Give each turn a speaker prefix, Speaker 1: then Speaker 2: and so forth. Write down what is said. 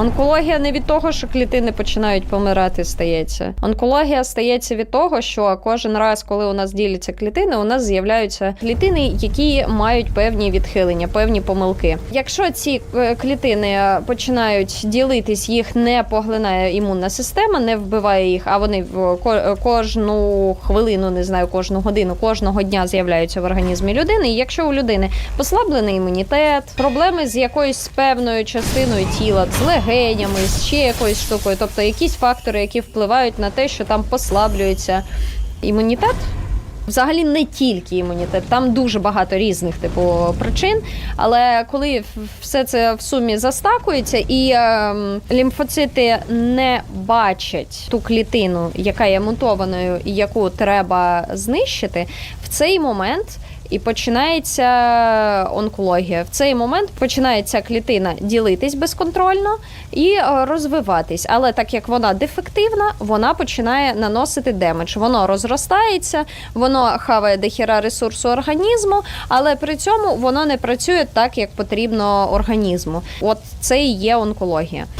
Speaker 1: Онкологія не від того, що клітини починають помирати, стається. Онкологія стається від того, що кожен раз, коли у нас діляться клітини, у нас з'являються клітини, які мають певні відхилення, певні помилки. Якщо ці е, клітини починають ділитись, їх не поглинає імунна система, не вбиває їх, а вони кожну хвилину, не знаю, кожну годину, кожного дня з'являються в організмі людини. І якщо у людини послаблений імунітет, проблеми з якоюсь певною частиною тіла, з легенями, з ще якоюсь штукою, тобто якісь фактори, які впливають на те, що там послаблюється імунітет. Взагалі не тільки імунітет, там дуже багато різних типу причин. Але коли все це в сумі застакується, і ем, лімфоцити не бачать ту клітину, яка є мутованою і яку треба знищити, в цей момент і починається онкологія. В цей момент починається клітина ділитись безконтрольно і е, розвиватись. Але так як вона дефективна, вона починає наносити демедж. Воно розростається, воно хаває дохіра ресурсу організму, але при цьому воно не працює так, як потрібно організму. От це і є онкологія.